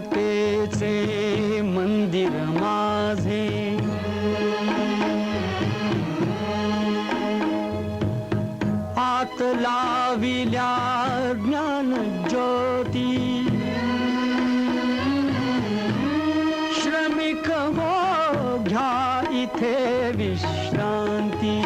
ऐसे मंदिर माझे. आत लाविल्या ज्ञान ज्योती. श्रमिक हो घ्या इथे विश्रांती.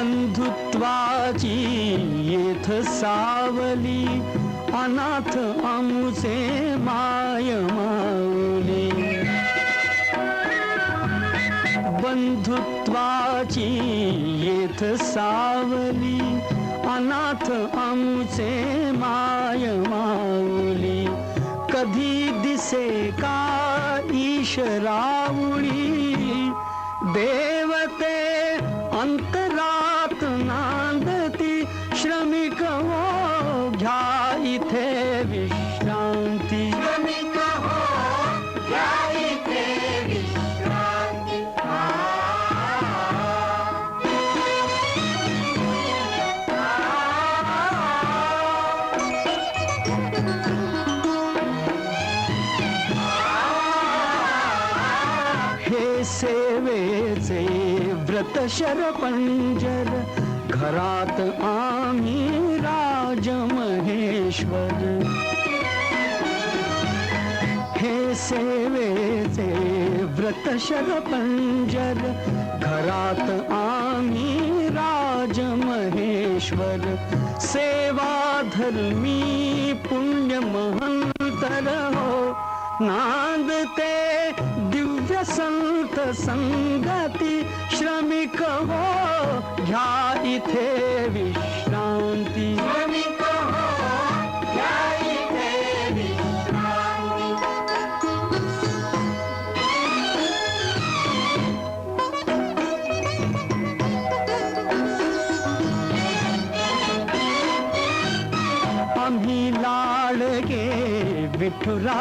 बंधुत्वाची येथ सावली अनाथ आमुचे माय माऊली बंधुत्वाची येथ सावली अनाथ आमुचे माय माऊली कधी दिसे का ईशरावळी देवते अंत नांदती श्रमिक हो घ्या इथे विश्रांती हे सेवेचे व्रत शरपंजर घरात आम्ही राजमहेश्वर. हे सेवेचे व्रत शरपंजर घरात आम्ही राजमहेश्वर. सेवा धर्मी पुण्य महंतर हो ना संत संगती श्रमिक हो घ्या इथे विश्रांती. आम्ही लाडके विठुरा